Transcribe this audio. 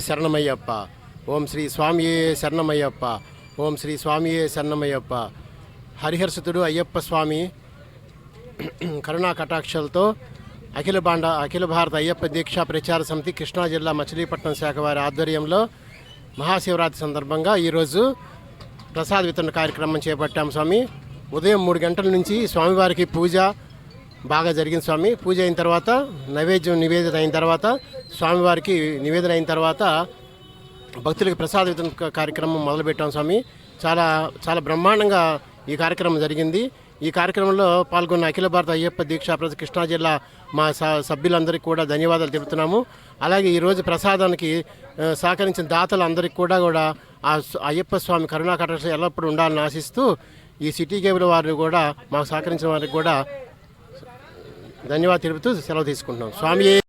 శరణమయ్యప్ప. ఓం శ్రీ స్వామియే శరణమయ్యప్ప. ఓం శ్రీ స్వామియే శరణమయ్యప్ప. హరిహర్షితుడు అయ్యప్ప స్వామి కరుణా కటాక్షలతో అఖిల బాండ అఖిల భారత అయ్యప్ప దీక్షా ప్రచార సమితి కృష్ణా జిల్లా మచిలీపట్నం శాఖ వారి ఆధ్వర్యంలో మహాశివరాత్రి సందర్భంగా ఈరోజు ప్రసాద వితరణ కార్యక్రమం చేపట్టాం స్వామి. ఉదయం మూడు గంటల నుంచి స్వామివారికి పూజ బాగా జరిగింది స్వామి. పూజ అయిన తర్వాత నైవేద్యం నివేదన అయిన తర్వాత స్వామివారికి నివేదన అయిన తర్వాత భక్తులకు ప్రసాద వితరణ కార్యక్రమం మొదలుపెట్టాం స్వామి. చాలా చాలా బ్రహ్మాండంగా ఈ కార్యక్రమం జరిగింది. ఈ కార్యక్రమంలో పాల్గొన్న అఖిల భారత అయ్యప్ప దీక్ష కృష్ణా జిల్లా మా స- సభ్యులందరికీ కూడా ధన్యవాదాలు తెలుపుతున్నాము. అలాగే ఈరోజు ప్రసాదానికి సహకరించిన సహకరించిన దాతలందరికీ కూడా కూడా ఆ అయ్యప్ప స్వామి కరుణా కటాక్ష ఎల్లప్పుడూ ఉండాలని ఆశిస్తూ ఈ సిటీ కేబుల్ వారిని కూడా మాకు సహకరించిన వారికి కూడా ధన్యవాదాలు తెలుపుతూ సెలవు తీసుకుంటున్నాం. స్వామి